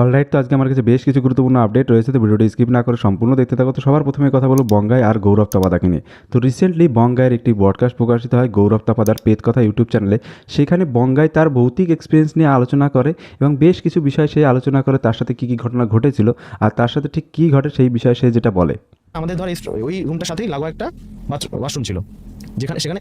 Alright তো আজকে আমার কাছে বেশ কিছু গুরুত্বপূর্ণ আপডেট রয়েছে, তো ভিডিওটি স্কিপ না করে সম্পূর্ণ দেখতে থাকো। তো সবার প্রথমে কথা বলব বঙ্গাই আর গৌরব তাপাদাকে নিয়ে। তো রিসেন্টলি বঙ্গাইয়ের একটি ব্রডকাস্ট প্রকাশিত হয় গৌরব তাপাদার পেত কথা ইউটিউব চ্যানেলে সেখানে বঙ্গাই তার ভৌতিক এক্সপিরিয়েন্স নিয়ে আলোচনা করে এবং বেশ কিছু বিষয় সে আলোচনা করে, তার সাথে কী কী ঘটনা ঘটেছিল আর তার সাথে ঠিক কী ঘটে সেই বিষয়ে সে যেটা বলে। আমাদের ধর ওই রুমটার সাথেই লাগোয়া একটা ওয়াশরুম ছিল। যেখানে সেখানে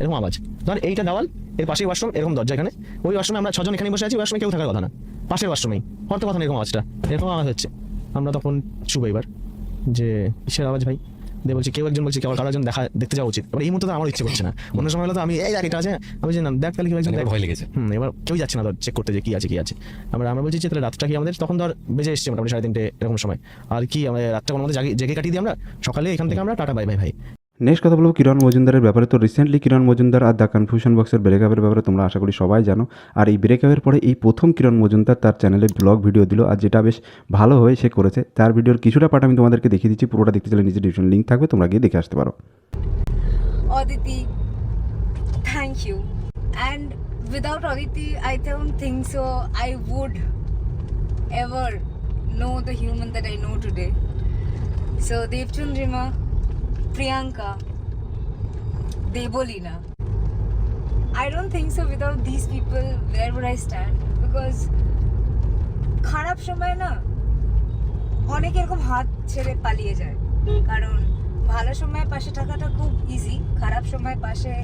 এরকম আওয়াজ। ধর এইটা দেওয়াল এর পাশেই ওয়াশরুম এরকম দরজা এখানে। ওই ওয়াশরুমে আমরা ছজন এখানে বসে আছি ওয়াশরুমে কেউ থাকার কথা না। পাশের ওয়াশরুমেই হয়তো কথা না এরকম আওয়াজটা। এরকম আওয়াজ হচ্ছে। আমরা তখন শুভ এবার যে কিসের আওয়াজ ভাই? দিয়ে বলছি কেউ একজন বলছে কেউ কারও একজন দেখা দেখতে যাওয়া উচিত। এবার এই মুহূর্তে আমার ইচ্ছে করছে না। অন্য সময় হলে তো আমি এই এটা আছে। আমি যে দেখ তাহলে কেউ একজন দেখ। ভয় লেগেছে। হুম এবার কেউ যাচ্ছে না ধর চেক করতে যে কি আছে কি আছে। আমরা আমরা বলছি যে তাহলে রাতটা কি আমাদের? তখন ধর বেজে এসছে মোটামুটি সাড়ে তিনটে এরকম সময়। আর কি আমাদের রাতটা কোনো মধ্যে জাগি জেগে কাটিয়ে দিই আমরা? সকালে এখান থেকে আমরা টাটা বাই বাই ভাই নেক্সট কথা বলব কিরণ মজুমদারের ব্যাপারে তো রিসেন্টলি কিরণ মজুমদার আর দ্য কনফিউশন বক্সের ব্রেকআপের ব্যাপারে তোমরা আশা করি সবাই জানো আর এই ব্রেকআপের পরে এই প্রথম কিরণ মজুমদার তার চ্যানেলে ব্লগ ভিডিও দিল আর যেটা বেশ ভালো হয়ে সে করেছে তার ভিডিওর কিছুটা পার্ট আমি তোমাদেরকে দেখিয়ে দিচ্ছি পুরোটা দেখতে চাইলে নিচে ডিসক্রিপশন লিঙ্ক থাকবে তোমরা গিয়ে দেখে আসতে পারো Aditi, thank you. And without Aditi, I don't think so I would ever know the human that I know today. So Devchandrima, Priyanka, Debolina. I don't think so without these people where would I stand? Because খারাপ সময় না অনেক এরকম হাত ছেড়ে পালিয়ে যায় কারণ ভালো সময় পাশে থাকাটা খুব ইজি খারাপ সময় পাশে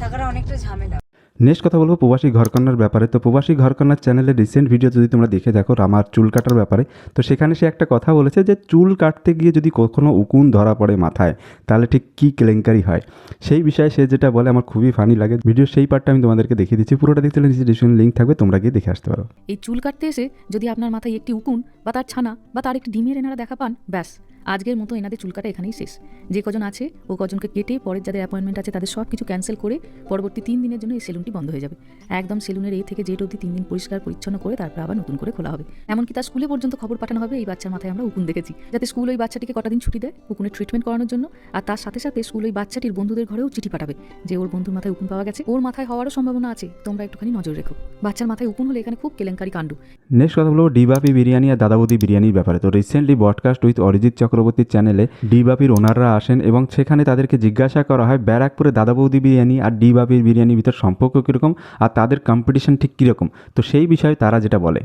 থাকাটা অনেকটা ঝামেলা নেক্সট কথা বলব প্রবাসী ঘরকন্যার ব্যাপারে। তো প্রবাসী ঘরকন্যার চ্যানেলের রিসেন্ট ভিডিও যদি তোমরা দেখে দেখো আমার চুল কাটার ব্যাপারে, তো সেখানে সে একটা কথা বলেছে যে চুল কাটতে গিয়ে যদি কখনও উকুন ধরা পড়ে মাথায়, তাহলে ঠিক কী কেলেঙ্কারি হয়? সেই বিষয়ে সে যেটা বলে আমার খুবই ফানি লাগে। ভিডিও সেই পার্টটা আমি তোমাদেরকে দেখিয়ে দিচ্ছি। পুরোটা দেখতে নিচে ডিসক্রিপশন লিঙ্ক থাকবে, তোমরা গিয়ে দেখে আসতে পারো। এই চুল কাটতে এসে যদি আপনার মাথায় একটি উকুন বা তার ছানা বা তার একটি ডিমের এনারা দেখা পান, ব্যাস। আজকের মতো এনাদের চুল কাটা এখানেই শেষ। যে কজন আছে, ও কজনকে কেটে পরের যাদের অ্যাপয়েন্টমেন্ট আছে, তাদের সব কিছু ক্যান্সেল করে পরবর্তী তিন দিনের জন্য এই সেলুনটি বন্ধ হয়ে যাবে। একদম সেলুনের এই থেকে জেট অবধি তিন দিন পরিষ্কার, পরিচ্ছন্ন করে তারপর আবার নতুন করে খোলা হবে। এমনকি তার স্কুলে পর্যন্ত খবর পাঠানো হবে, এই বাচ্চার মাথায় আমরা উকুন দেখেছি। যাতে স্কুল ওই বাচ্চাটিকে কটা দিন ছুটি দেয় উকুনের ট্রিটমেন্ট করানোর জন্য। আর তার সাথে সাথে স্কুল ওই বাচ্চাটির বন্ধুদের ঘরেও চিঠি পাঠাবে যে ওর বন্ধুর মাথায় উকুন পাওয়া গেছে। ওর মাথায় হওয়ারও সম্ভাবনা আছে। তোমরা একটুখানি নজর রেখো। বাচ্চার মাথায় উকুন হলে এখানে খুব কেলেঙ্কারি কাণ্ড। নেক্সট কথা বলব ডিবাপি বিরিয়ানি আর দাদাবদি বিরিয়ানির ব্যাপারে। তো রিসেন্টলি ব্রডকাস্ট উইথ অরিজিৎ চক্রবর্তীর চ্যানেলে ডিবাপির ওনাররা আসেন এবং সেখানে তাদেরকে জিজ্ঞাসা করা হয় ব্যারাকপুরে দাদা বৌদি বিরিয়ানি আর ডিবাপির বিরিয়ানির ভিতর সম্পর্ক কীরকম আর তাদের কম্পিটিশন ঠিক কীরকম? তো সেই বিষয়ে তারা যেটা বলে।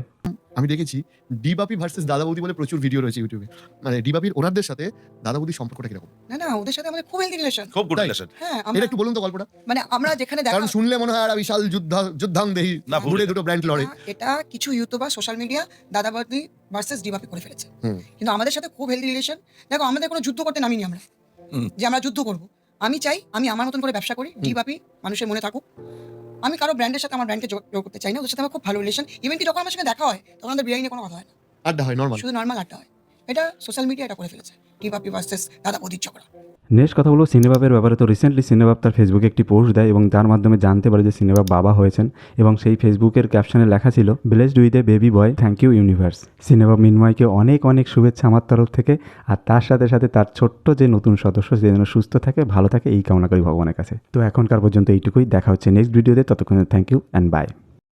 আমি দেখেছি ডিবাপি ভার্সেস দাদা বৌদি বলে প্রচুর ভিডিও রয়েছে ইউটিউবে মানে ডিবাপির ওনারদের সাথে দাদা বৌদির সম্পর্কটা কীরকম? না না ওদের সাথে আমাদের খুব হেলদি রিলেশন খুব গুড রিলেশন হ্যাঁ এটা একটু বলুন তো গল্পটা। মানে আমরা যেখানে দেখা কারণ শুনলে মনে হয় আর বিশাল যুদ্ধ যুদ্ধাং দেহি। না, ভুল। ঘুরে দুটো ব্র্যান্ড লড়ে। এটা কিছু ইউটিউবার সোশ্যাল মিডিয়া দাদাবাদি ভার্সেস ডিবাপি করে ফেলেছে। কিন্তু আমাদের সাথে খুব হেলদি রিলেশন দেখো আমাদের কোনো যুদ্ধ করতে নামিনি আমরা। যে আমরা যুদ্ধ করব। আমি চাই আমি আমার মতন করে ব্যবসা করি ডিবাপি মানুষের মনে থাকুক। আমি কারও ব্র্যান্ডের সাথে আমার ব্র্যান্ডকে যোগ যোগ করতে চাই না ওদের সাথে আমার খুব ভালো রিলেশন ইভেন কি যখন আমার সঙ্গে দেখা হয় তখন আমাদের বিরিয়ানি নিয়ে কোনো কথা হয় না। আড্ডা হয় নর্মাল শুধু নর্মাল আড্ডা হয়। এটা সোশ্যাল মিডিয়া এটা করে ফেলেছে। ডিবাপি ভার্সেস দাদা বৌদির ঝগড়া। নেক্সট কথা বলব, সিনেবাবের ব্যাপারে। তো রিসেন্টলি সিনেবাব তার ফেসবুকে একটি পোস্ট দেয় এবং তার মাধ্যমে জানতে পারে যে সিনেবাব বাবা হয়েছেন এবং সেই ফেসবুকের ক্যাপশনে লেখা ছিল blessed with a baby boy thank you universe সিনেবাব মিনময়কে অনেক অনেক শুভেচ্ছা আমার তরফ থেকে আর তার সাথে সাথে তার ছোট্ট যে নতুন সদস্য, সে যেন সুস্থ থাকে, ভালো থাকে, এই কামনা করি ভগবানের কাছে। তো এখনকার পর্যন্ত এইটুকুই। দেখা হচ্ছে নেক্সট ভিডিওতে ততক্ষণ থ্যাংক ইউ অ্যান্ড বাই